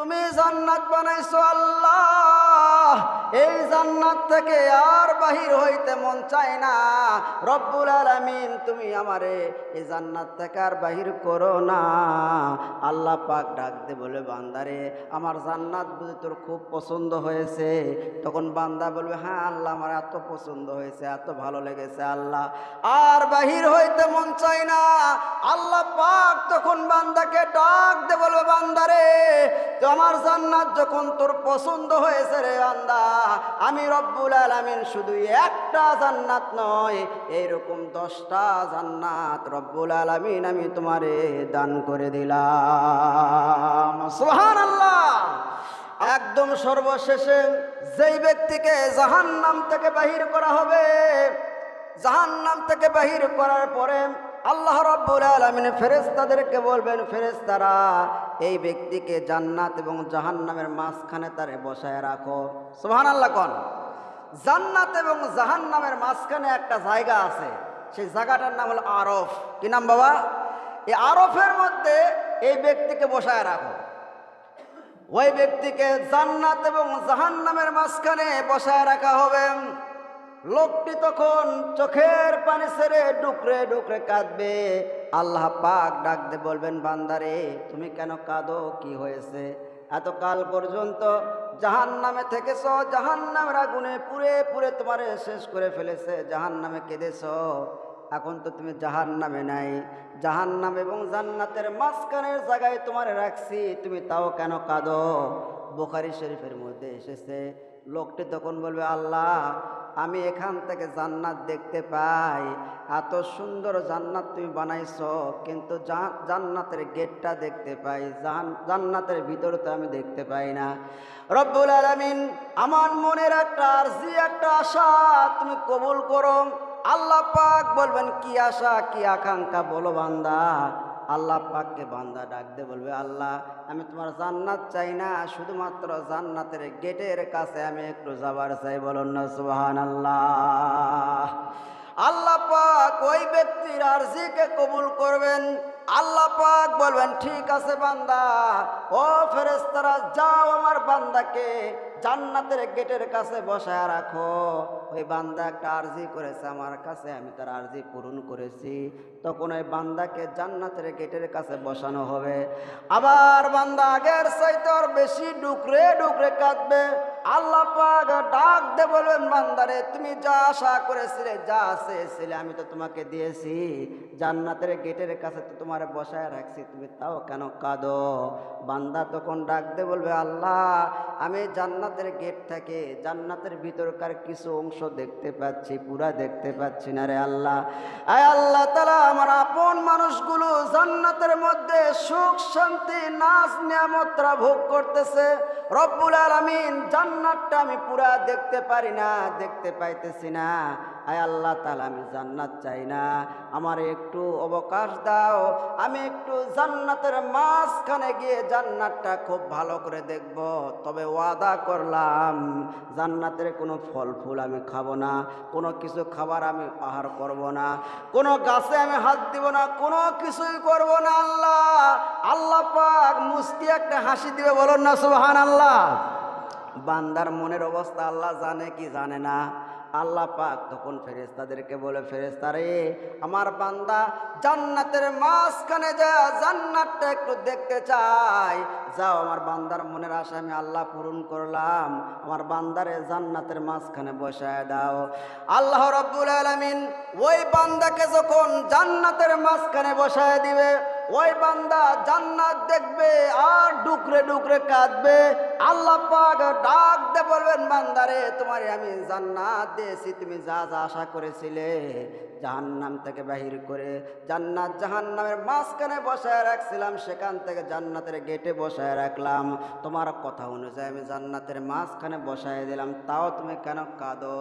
তুমি জান্নাত বানাইছো আল্লাহ। এই জান্নাত থেকে আর বাহির হইতে মন চায় না। রব্বুল আলামিন, তুমি আমারে এই জান্নাত থেকে আর বাহির করো না। আল্লাহ পাক ডাক দে বলে, বান্দারে, আমার জান্নাত বুঝি তোর খুব পছন্দ হয়েছে। তখন বান্দা বলবে হ্যাঁ আল্লাহ, আমার এত পছন্দ হয়েছে, এত ভালো লেগেছে আল্লাহ। আর বাহির হইতে মন চায় না। আল্লাহ পাক তখন বান্দাকে ডাক দে বলবে, বান্দারে তো আমার জান্নাত যখন তোর পছন্দ হয়েছে রে বান্দা, আমি রব্বুল আলামিন শুধু একটা জান্নাত নয় এইরকম দশটা জান্নাত রব্বুল আলামিন আমি তোমারে দান করে দিলাম। সুবহানাল্লাহ। একদম সর্বশেষে যেই ব্যক্তিকে জাহান্নাম থেকে বাহির করা হবে, জাহান্নাম থেকে বাহির করার পরে আল্লাহ রব্বুল আলমিন ফেরেস্তাদেরকে বলবেন ফেরেস্তারা এই ব্যক্তিকে জান্নাত এবং জাহান্নামের মাঝখানে তারে বসায় রাখো। সোহান আল্লাহ কন। জান্নাত এবং জাহান্নামের মাঝখানে একটা জায়গা আছে। সেই জায়গাটার নাম হলো আরফ। কি নাম বাবা? এই আরফের মধ্যে এই ব্যক্তিকে বসায় রাখো। ওই ব্যক্তিকে জান্নাত এবং জাহান্নামের মাঝখানে বসায় রাখা হবে। লোকটি তখন চোখের পানি ছেড়ে ডুকরে ডুকরে কাঁদবে। আল্লাহ পাক ডাকতে বলবেন, বান্দারে, তুমি কেন কাঁদো? কি হয়েছে? এতকাল পর্যন্ত জাহান নামে থেকেছ জাহান নামের আগুনে পুরে পুরে তোমারে শেষ করে ফেলেছে জাহান নামে কেঁদেছ। এখন তো তুমি জাহান নামে নাই। জাহান নাম এবং জান্নাতের মাঝখানের জায়গায় তোমার রাখছি, তুমি তাও কেন কাঁদো? বোখারি শরীফের মধ্যে এসেছে। লোকটি তখন বলবে, আল্লাহ আমি এখান থেকে জান্নাত দেখতে পাই। এত সুন্দর জান্নাত তুমি বানাইছ, কিন্তু জান্নাতের গেটটা দেখতে পাই। জান্নাতের ভিতর তো আমি দেখতে পাই না। রব্বুল আলমিন, আমার মনের একটা আর্জি, একটা আশা, তুমি কবুল করো। আল্লাহ পাক বলবেন, কি আশা, কি আকাঙ্ক্ষা বলো বান্দা। আল্লাহ পাককে বান্দা ডাকতে বলবে, আল্লাহ, আমি তোমার জান্নাত চাই না, শুধুমাত্র জান্নাতের গেটের কাছে আমি একটু যাবার চাই। বলুন না সুবাহান আল্লাহ আল্লাহ পাক ওই ব্যক্তির আরজিকে কবুল করবেন। আল্লাহ পাক বলবেন, ঠিক আছে বান্দা, ও ফেরেস্তারা যাও আমার বান্দাকে জান্নাতের গেটের কাছে বসায় রাখো। ওই বান্দা একটা আরজি করেছে আমার কাছে, আমি তার আরজি পূরণ করেছি। তখন ওই বান্দাকে জান্নাতের গেটের কাছে বসানো হবে। আবার বান্দা আগের চাইতে আর বেশি ডুকরে ডুকরে কাঁদবে। আল্লাহ পাক ডাক দে বলবেন, বান্দারে, তুমি যা আশা করেছিলে, যা চেয়েছিলে, আমি তো তোমাকে দিয়েছি। জান্নাতের গেটের কাছে তো তোমার বসায় রাখছি, তুমি তাও কেন কাঁদো? বান্দা তখন ডাক দে বলবে, আল্লাহ, আমি জান্নাতের গেট থেকে জান্নাতের ভিতরকার কিছু অংশ দেখতে পাচ্ছি, পুরা দেখতে পাচ্ছি না রে আল্লাহ। আয় আল্লাহ তালা আমার আপন মানুষগুলো জান্নাতের মধ্যে সুখ, শান্তি, নাচ নিয়ামতরা ভোগ করতেছে। রব্বুল আলামিন জান্নাতটা আমি পুরা দেখতে পারি না, দেখতে পাইতেছি না। আয় আল্লাহ তালা আমি জান্নাত চাই না। আমার একটু অবকাশ দাও, আমি একটু জান্নাতের মাঝখানে গিয়ে জান্নাতটা খুব ভালো করে দেখব। তবে ওয়াদা করলাম, জান্নাতের কোনো ফল ফুল আমি খাব না, কোনো কিছু খাবার আমি আহার করব না, কোনো গাছে আমি হাত দিব না, কোনো কিছুই করব না আল্লাহ। আল্লাহ পাক মুস্তি একটা হাসি দিবে, বলুন না সুবহান আল্লাহ বান্দার মনের অবস্থা আল্লাহ জানে কি জানে না। আল্লাহ পাক তখন ফেরেস্তাদেরকে বলে ফেরেস্তারে আমার বান্দা জান্নাতের মাঝখানে যা, জান্নাতটা একটু দেখতে চাই। যাও, আমার বান্দার মনের আশা আমি আল্লাহ পূরণ করলাম। আমার বান্দারে জান্নাতের মাঝখানে বসায় দাও। আল্লাহ রব্বুল আলমিন ওই বান্দাকে যখন জান্নাতের মাঝখানে বসায় দিবে ওই বান্দা জান্নাত দেখবে আর ডুকরে ডুকরে কাঁদবে। আল্লাহ পাক ডাক দে বলবেন বান্দারে তোমারে আমি জান্নাত দিয়েছি, তুমি যা যা আশা করেছিলে জাহান্নাম থেকে বাহির করে জান্নাত জাহান্নামের মাঝখানে বসায় রাখছিলাম, সেখান থেকে জান্নাতের গেটে বসায় রাখলাম। তোমার কথা অনুযায়ী আমি জান্নাতের মাঝখানে বসায় দিলাম, তাও তুমি কেন কাঁদো?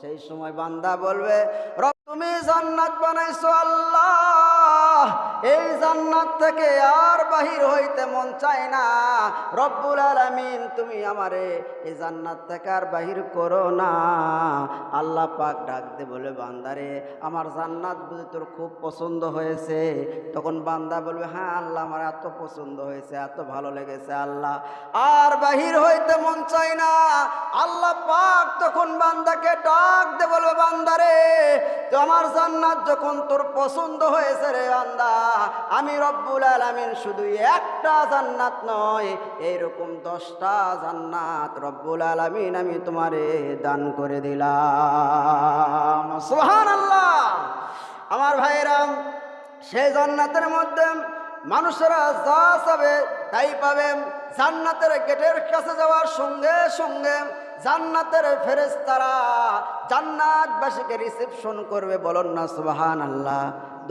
সেই সময় বান্দা বলবে তুমি জান্নাত বানাইছো আল্লাহ। এই জান্নাত থেকে আর বাহির হইতে মন চায় না। রব্বুল আলামিন, তুমি আমারে এই জান্নাত থেকে আর বাহির করো না। আল্লাহ পাক ডাক দে বলে, বান্দারে, আমার জান্নাত বুঝে তোর খুব পছন্দ হয়েছে, তখন বান্দা বলবে হ্যাঁ আল্লাহ আমার এত পছন্দ হয়েছে, এত ভালো লেগেছে, আল্লাহ। আর বাহির হইতে মন চায় না। আল্লাহ পাক তখন বান্দাকে ডাক দে বলবে, বান্দারে তো আমার জান্নাত যখন তোর পছন্দ হয়েছে রে বান্দা, আমি রব্বুল আলামিন শুধু একটা জান্নাত নয়, এইরকম দশটা জান্নাত রব্বুল আলামিন আমি তোমারে দান করে দিলাম। সুবহানাল্লাহ। আমার ভাইরাম সেই জান্নাতের মধ্যে মানুষেরা যা চাবে তাই পাবে। জান্নাতের গেটের কাছে যাওয়ার সঙ্গে সঙ্গে জান্নাতের ফেরেশতারা জান্নাতবাসীকে রিসেপশন করবে, বলুন না সুবাহান আল্লাহ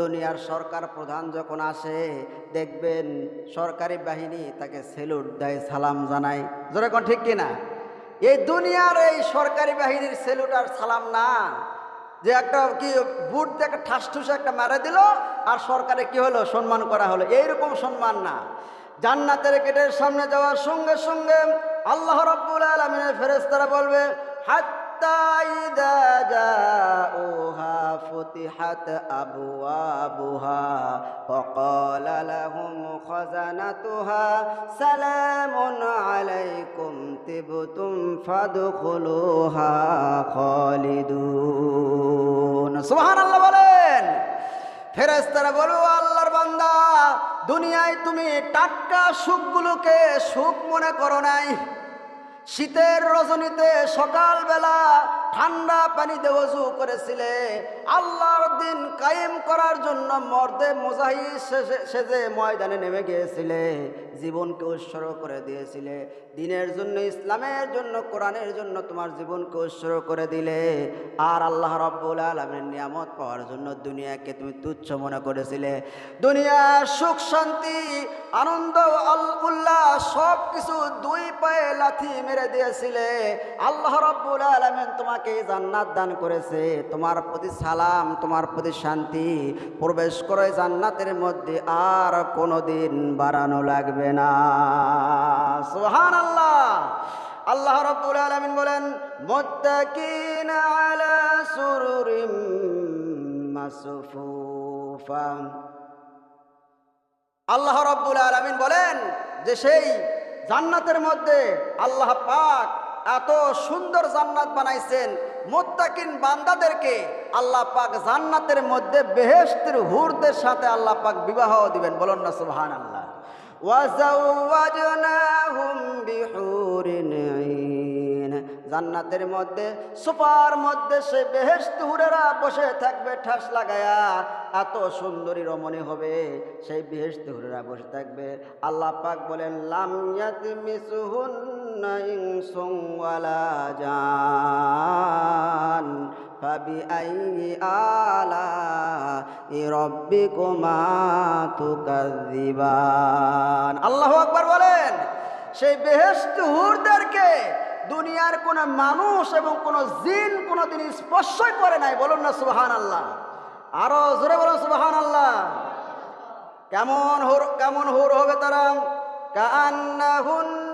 দুনিয়ার সরকার প্রধান যখন আসে, দেখবেন সরকারি বাহিনী তাকে সেলুট দেয়, সালাম জানায়। যেরকম ঠিক কিনা? এই দুনিয়ার এই সরকারি বাহিনীর সেলুট আর সালাম না। যে একটা কি, বুট দিয়ে একটা ঠাস ঠুসে একটা মারা দিল, আর সরকারে কি হলো? সম্মান করা হলো। এইরকম সম্মান না। জান্নাতের গেটের সামনে যাওয়ার সঙ্গে সঙ্গে আল্লাহ রব্বুল আলমিনের ফেরেস্তারা বলবে হাত্তা ইদা জাউহা ফুতিহাত আবওয়াবুহা وقال لهم خزنتها سلام عليكم تبتم فادخلوها خالدون সুবহান আল্লাহ বলেন ফেরেস্তারা বলো আল্লাহর বান্দা দুনিয়ায় তুমি টাটকা সুখগুলোকে সুখ মনে করো নাই। শীতের রজনীতে সকালবেলা ঠান্ডা পানি দেওয়াজু করেছিলে। আল্লাহর দিন কায়েম করার জন্য মর্দে মোজাহি সেজে ময়দানে নেমে গিয়েছিলে, জীবনকে উৎসর্গ করে দিয়েছিলে। দিনের জন্য, ইসলামের জন্য, কোরআনের জন্য তোমার জীবনকে উৎসর্গ করে দিলে। আর আল্লাহ রব্বুল আলমের নিয়ামত পাওয়ার জন্য দুনিয়াকে তুমি তুচ্ছ মনে করেছিলে। দুনিয়ার সুখ, শান্তি, আনন্দ উল্লাহ সব কিছু দুই পায়ে লাথি মেরে দিয়েছিলে। আল্লাহ রব্বুল আলমেন তোমাকে জান্নাত দান করেছে। তোমার প্রতি সালাম, তোমার প্রতি শান্তি প্রবেশ করে জান্নাতের মধ্যে আর কোনোদিন বাড়ানো লাগবে না। সোহান আল্লাহ আল্লাহ রব্বুল আলমিন বলেন আল্লাহ রব্বুল আলমিন বলেন যে সেই জান্নাতের মধ্যে আল্লাহ পাক এত সুন্দর জান্নাত বানাইছেন মোত্তাকিন বান্দাদেরকে আল্লাহ পাক জান্নাতের মধ্যে বেহেস্তের হুরদের সাথে আল্লাহ পাক বিবাহ দিবেন। বলুন না সুবহান আল্লাহ জান্নাতের মধ্যে সোফার মধ্যে সে বেহেস্ত হুরেরা বসে থাকবে, ঠাস লাগায়া এত সুন্দরী রমণী হবে, সেই বেহেস্ত হুরেরা বসে থাকবে। আল্লাহ পাক বলেন, লাম ইয়াতমিসুহুন্না ইনসুন ওয়ালা জান فبأي آلاء ربكما تكذبان আল্লাহু আকবার বলেন সেই বেহেশত হুরদেরকে দুনিয়ার কোন মানুষ এবং কোন জিন কোনোদিন স্পর্শই করে নাই বলুন না সুবহান আল্লাহ আরো জোরে বলুন সুবহান আল্লাহ কেমন হুর কেমন হুর হবে তারা কান্নাহুন্নাল ইয়াকুত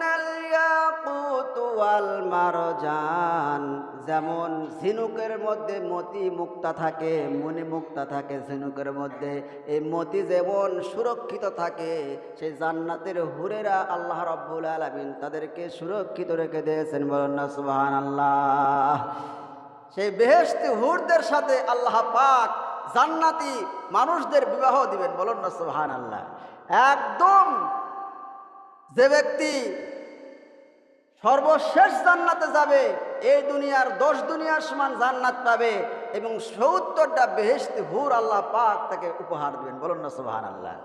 ওয়াল মারজান। যেমন ঝিনুকের মধ্যে মতি মুক্তা থাকে, মনি মুক্তা থাকে ঝিনুকের মধ্যে। এই মতি যেমন সুরক্ষিত থাকে, সেই জান্নাতের হুরেরা আল্লাহ রব্বুল আলমিন তাদেরকে সুরক্ষিত রেখে দিয়েছেন। বলেন না সুবাহান আল্লাহ সেই বেহেস্তি হুরদের সাথে আল্লাহ পাক জান্নাতি মানুষদের বিবাহ দিবেন। বলুন না সুবহান আল্লাহ একদম যে ব্যক্তি সর্বশেষ জান্নাতে যাবে এই দুনিয়ার দশ দুনিয়ার সমান জান্নাত পাবে এবং সত্তরটা বেহেস্তি হুর আল্লাহ পাক তাকে উপহার দিবেন। বলুন না সুবহান আল্লাহ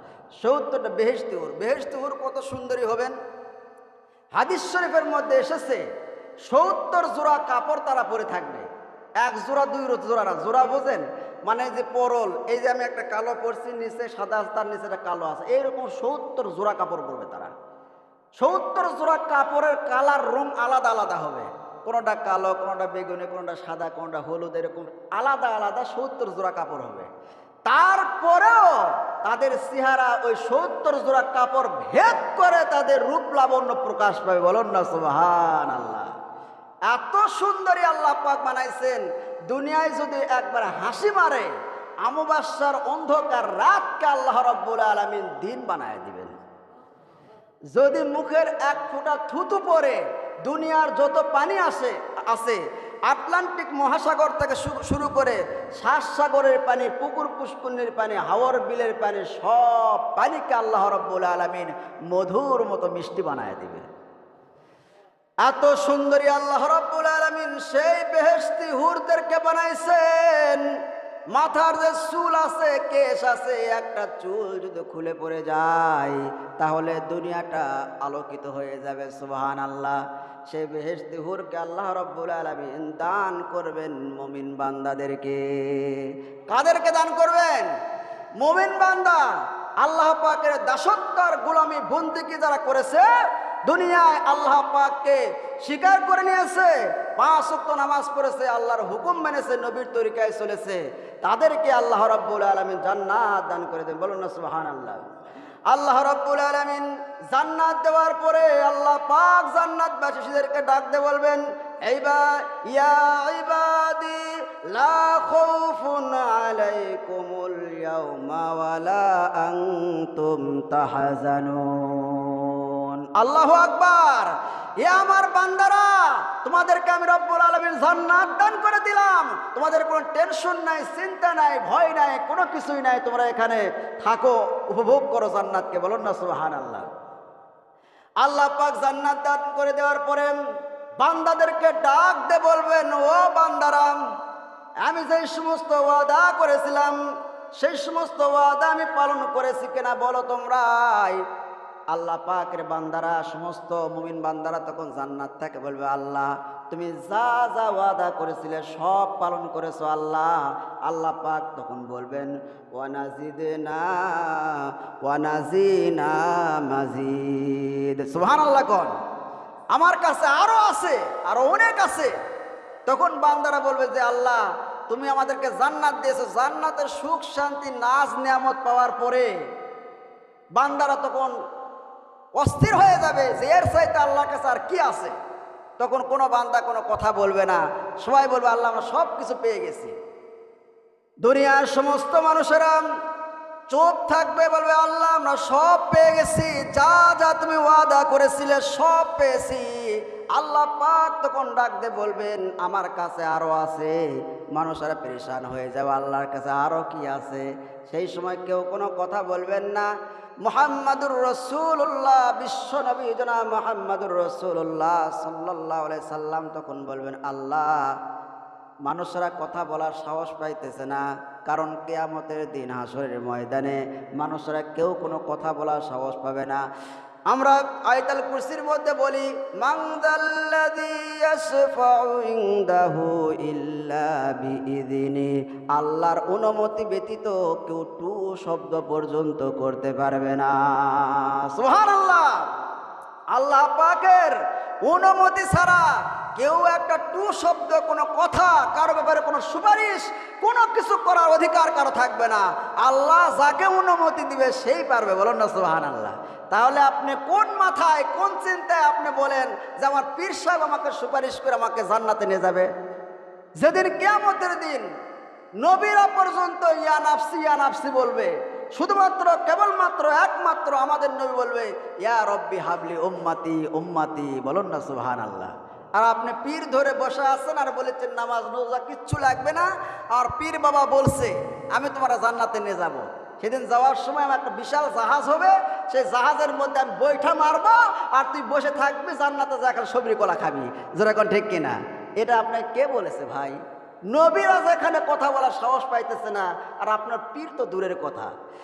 সত্তরটা বেহেস্তি হুর বেহেস্তি হুর কত সুন্দরী হবেন। হাদিস শরীফের মধ্যে এসেছে, সত্তর জোড়া কাপড় তারা পরে থাকবে। এক জোড়া, দুই জোড়া না, জোড়া বোঝেন? মানে যে পরল, এই যে আমি একটা কালো পরছি, নিচে সাদা তার নিচে একটা কালো আছে। এইরকম সত্তর জোড়া কাপড় পরবে তারা। সত্তর জোড়া কাপড়ের কালার রং আলাদা আলাদা হবে। কোনোটা কালো, কোনোটা বেগুনি, কোনোটা সাদা, কোনোটা হলুদ, এরকম আলাদা আলাদা সত্তর জোড়া কাপড় হবে। তারপরেও তাদের চেহারা ওই সত্তর জোড়া কাপড় ভেদ করে তাদের রূপ লাবণ্য প্রকাশ পাবে। বলুন না সুবহান আল্লাহ এত সুন্দরী আল্লাহ পাক বানাইছেন। দুনিয়ায় যদি একবার হাসি মারে, আমবাসার অন্ধকার রাতকে আল্লাহ রব্বুল আলমিন দিন বানায় দিবেন যদি মুখের এক ফোঁটা থুতু পরে দুনিয়ার যত পানি আসে আছে আটলান্টিক মহাসাগর থেকে শুরু করে সাগরের পানি, পুকুর পুষ্কুন্নির পানি, হাওয়ার বিলের পানি, সব পানিকে আল্লাহ রব্বুল আলমিন মধুর মতো মিষ্টি বানায় দিবে। এত সুন্দরী আল্লাহ রব্বুল আলমিন সেই বেহেস্তি হুরদেরকে বানাইছেন। মাথার যে চুল আছে, কেশ আছে, একটা চুল যদি খুলে পড়ে যায়, তাহলে দুনিয়াটা আলোকিত হয়ে যাবে সুবহান আল্লাহ সেই বেহেস্তি হুরকে আল্লাহ রব্বুল আলমিন দান করবেন মমিন বান্দাদেরকে। কাদেরকে দান করবেন? মমিন বান্দা, আল্লাহ পাকের দাসত্বর গোলামি বন্দিকে যারা করেছে, দুনিয়ায় আল্লাহ পাককে স্বীকার করে নিয়েছে পাঁচ ওয়াক্ত নামাজ পড়েছে, আল্লাহর হুকুম মেনেছে, নবীর তরিকায় চলেছে। তাদেরকে আল্লাহ রব্বুল আলমিন জান্নাত দান করে দেন। বলুন না সুহান আল্লাহ আল্লাহ রব্বুল আলমিন জান্নাত দেওয়ার পরে আল্লাহ পাক জান্নাত বাসীদেরকে ডাক দিয়ে বলবেন এইবার ইয়া আল্লাহু আকবার। এ আমার বান্দারা, তোমাদেরকে আমি রব্বুল আলমীর জান্নাত দান করে দিলাম। তোমাদের কোনো টেনশন নাই, চিন্তা নাই, ভয় নাই, কোনো কিছুই নাই। তোমরা এখানে থাকো, উপভোগ করো জান্নাতকে। বলুন না সুহান আল্লাহ আল্লাহ পাক জান্নাত দান করে দেওয়ার পরে বান্দাদেরকে ডাক দে বলবেন ও বান্দারাম আমি যে সমস্ত ওয়াদা করেছিলাম, সেই সমস্ত ওয়াদা আমি পালন করেছি কিনা বলো তোমরাই। আল্লাহ পাকের বান্দারা, সমস্ত মুমিন বান্দারা তখন জান্নাত থেকে বলবে, আল্লাহ, তুমি যা যা ওয়াদা করেছিলে সব পালন করেছ, আল্লাহ। আল্লাহ পাক তখন বলবেন ওয়ানাজিদে না ওয়ানাজিনা মাজিদ। সুহান আল্লাহ কন। আমার কাছে আরও আছে, আরও অনেক আছে। তখন বান্দারা বলবে যে, আল্লাহ, তুমি আমাদেরকে জান্নাত দিয়েছ, জান্নাতের সুখ, শান্তি নাচ নিয়ামত পাওয়ার পরে। বান্দারা তখন অস্থির হয়ে যাবে যে এর চাইতে আল্লাহর কাছে আর কি আছে? তখন কোনো বান্দা কোনো কথা বলবে না। সবাই বলবে, আল্লাহ, আমরা সব কিছু পেয়ে গেছি। দুনিয়ার সমস্ত মানুষেরা চোখ থাকবে, বলবে, আল্লাহ, আমরা সব পেয়ে গেছি। যা যা তুমি ওয়াদা করেছিলে, সব পেয়েছি। আল্লাহ পাক তখন ডাকতে বলবেন, আমার কাছে আরও আছে। মানুষেরা পরেশান হয়ে যাবে, আল্লাহর কাছে আরও কি আছে? সেই সময় কেউ কোনো কথা বলবেন না। মোহাম্মদুর রসুল্লাহ বিশ্ব নবী জনা মোহাম্মদুর রসুল্লাহ সাল্লাহ সাল্লাম তখন বলবেন, আল্লাহ, মানুষরা কথা বলার সাহস পাইতেছে না, কারণ কেয়ামতের দিন হাসরের ময়দানে মানুষরা কেউ কোনো কথা বলার সাহস পাবে না। আমরা আয়তাল কুরসির মধ্যে বলি আল্লাহর অনুমতি ব্যতীত কেউ টু শব্দ পর্যন্ত করতে পারবে না। সোহান আল্লাহ আল্লাহ পাকের অনুমতি ছাড়া কেউ একটা টু শব্দ, কোনো কথা, কারও ব্যাপারে কোনো সুপারিশ, কোনো কিছু করার অধিকার কারও থাকবে না। আল্লাহ যাকে অনুমতি দিবে সেই পারবে, বলুন না সুহান আল্লাহ তাহলে আপনি কোন মাথায়, কোন চিন্তায় আপনি বলেন যে আমার পীর সাহেব আমাকে সুপারিশ করে আমাকে জান্নাতে নিয়ে যাবে? যেদিন কেয়ামতের দিন নবীরা পর্যন্ত ইয়া নাফসি ইয়া নাফসি বলবে শুধুমাত্র, কেবলমাত্র, একমাত্র আমাদের নবী বলবে, ইয়া রব্বি হাবলি উম্মাতি উম্মাতি। বলুন না সুবহান আল্লাহ আর আপনি পীর ধরে বসে আছেন আর বলেছেন, নামাজ, রোজা, কিচ্ছু লাগবে না। আর পীর বাবা বলছে, আমি তোমার জান্নাতে নিয়ে যাব। সেদিন যাওয়ার সময় আমার একটা বিশাল জাহাজ হবে, সেই জাহাজের মধ্যে আমি বৈঠা মারবো আর তুই বসে থাকবি, জান্নাতে যা খালি সবরি কলা খাবি। যেরকম ঠিক কিনা? এটা আপনাকে কে বলেছে ভাই? নবীরা যেখানে কথা বলার সাহস পাইতেছে না, আর আপনার পীর তো দূরের কথা।